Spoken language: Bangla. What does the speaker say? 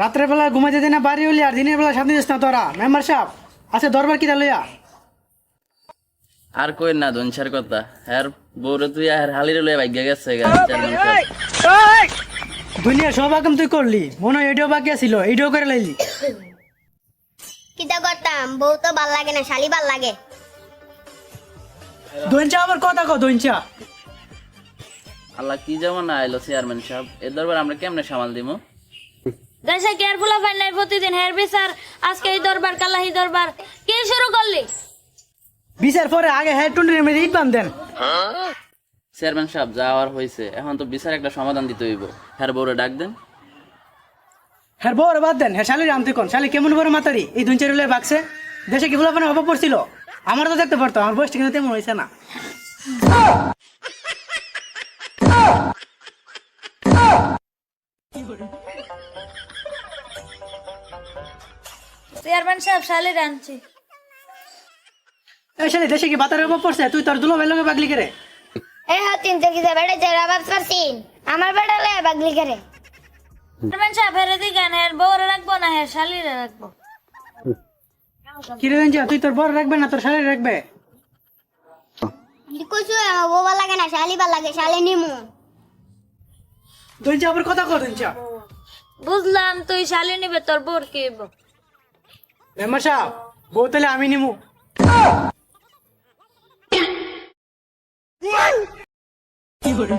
রাত্রের বেলা ঘুমাইতে দিনে বাড়ি হলি আর দিনের বেলা সামনে যাস না তোরা। মেম্বার সাহেব আছে দরবার কিটা লইয়া? আর কই না ধনসার কথা। হ্যার বউরে তুই আর হালিরে লয়ে ভাগ্য গেছে দুনিয়া সব আকাম তুই করলি। মনে হয় এটাও বাকি ছিল এইটাও করে লাইলি। কিতা করতাম? বউ তো ভালো লাগে না শালি ভালো লাগে। দইঞ্চা আবার কথা কো দইঞ্চা আল্লাহ কি যেমন না আইলো চেয়ারম্যান সাহেব? এ দরবার আমরা কেমনে সামাল দিমু? দেশে কেয়ারফুল ফাইন নাই প্রতিদিন? হেয়ার বিচার। আজকে এই দরবার এই দরবার। কি শুরু করলি? বিচার পরে আগে হেড টুন্ডি মেরে ইট বান্ধেন চেয়ারম্যান সাহেব যাওয়ার হয়েছে। এখন তো বিচার একটা সমাধান দিতে হইব। হ্যার বউরে ডাক দেন। হ্যাঁ বড় বাদ দেন। হ্যাঁ শালির আনতে কোন? শালি কেমন বড় মাতারি? এই দুই চারি বাগছে দেশে কি ফুলাপানে অভাব পড়ছিল? আমার তো দেখতে পারতো আমার বয়সটা কিন্তু তেমন হয়েছে না। চেয়ারম্যান সাহেব শালির আনছি এই শালি দেশে কি বাতারের অভাব পড়ছে? তুই তোর দুলো ভাইলকে বাগলি করে। এ হতিন তো কিতা বেড়ে যে রাবাব পারছিন আমার বেড়ালে বাগলি করে। চেয়ারম্যান সাহেব হেরে দিকেন হের বউরে রাখব না হের শালিরে রাখব। কি রে দইঞ্চা তুই তোর বড় রাখবে না তোর শালি রাখবে? কইছু আমার বউ লাগে না শালি ভালো লাগে শালি নিমু। দইঞ্চা আবার কথা কর দইঞ্চা বুঝলাম তুই শালি নিবে তোর বোর কি? মেম্বার সাহেব বউ তাহলে আমি নিমু। কি করে